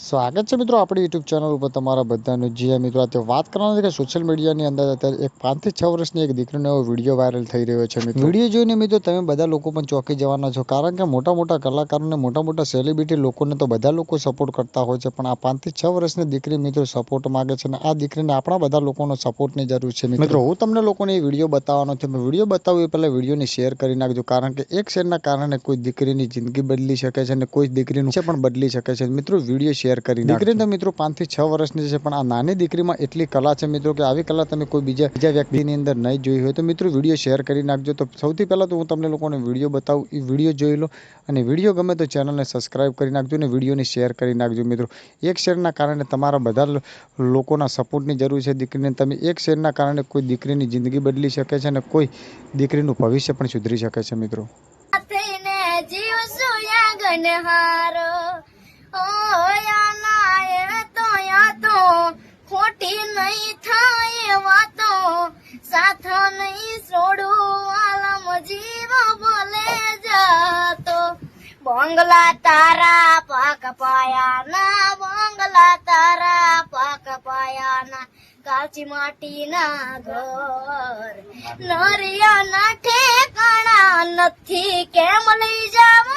સ્વાગત છે મિત્રો આપણી યુટ્યુબ ચેનલ ઉપર તમારા બધાનું. જે મિત્રો અત્યારે વાત કરવાની છે કે સોશિયલ મીડિયાની અંદર અત્યારે એક પાંચથી છ વર્ષની એક દીકરીનો એવો વીડિયો વાયરલ થઈ રહ્યો છે મિત્રો. વીડિયો જોઈને મિત્રો તમે બધા લોકો પણ ચોંકી જવાના છો. કારણ કે મોટા મોટા કલાકારોને મોટા મોટા સેલિબ્રિટી લોકોને તો બધા લોકો સપોર્ટ કરતા હોય છે. પણ આ પાંચથી છ વર્ષની દીકરી મિત્રો સપોર્ટ માગે છે અને આ દીકરીને આપણા બધા લોકોનો સપોર્ટની જરૂર છે મિત્રો. હું તમને લોકોને એ વીડિયો બતાવવાનો છે. વીડિયો બતાવું એ પહેલાં વિડીયોને શેર કરી નાખજો. કારણ કે એક શેરના કારણે કોઈ દીકરીની જિંદગી બદલી શકે છે અને કોઈ દીકરીનું છે પણ બદલી શકે છે. મિત્રો વીડિયો શેર કરી દીકરી તો મિત્રો પાંચથી છ વર્ષની છે પણ આ નાની દીકરીમાં એટલી કલા છે મિત્રો કે આવી કલા તમે કોઈ બીજા બીજા વ્યક્તિની અંદર નહીં જોઈ હોય તો મિત્રો વીડિયો શેર કરી નાખજો. તો સૌથી પહેલાં તો હું તમને લોકોને વીડિયો બતાવું. એ વીડિયો જોઈ લો અને વીડિયો ગમે તો ચેનલને સબસ્ક્રાઇબ કરી નાખજો અને વિડીયોને શેર કરી નાખજો મિત્રો. એક શેરના કારણે તમારા બધા લોકોના સપોર્ટની જરૂર છે દીકરીને. તમે એક શેરના કારણે કોઈ દીકરીની જિંદગી બદલી શકે છે અને કોઈ દીકરીનું ભવિષ્ય પણ સુધરી શકે છે મિત્રો. થઈને જીવશું યાગનહારો વાતો સાથ નહીં છોડું, આલમ જીવ બોલે જાતો. બંગલા તારા પાક પાયાના બંગલા તારા પાક પાયાના કાચી માટીના ઘર, નરિયાના ઠેકાણા નથી. કેમ લઈ જાવ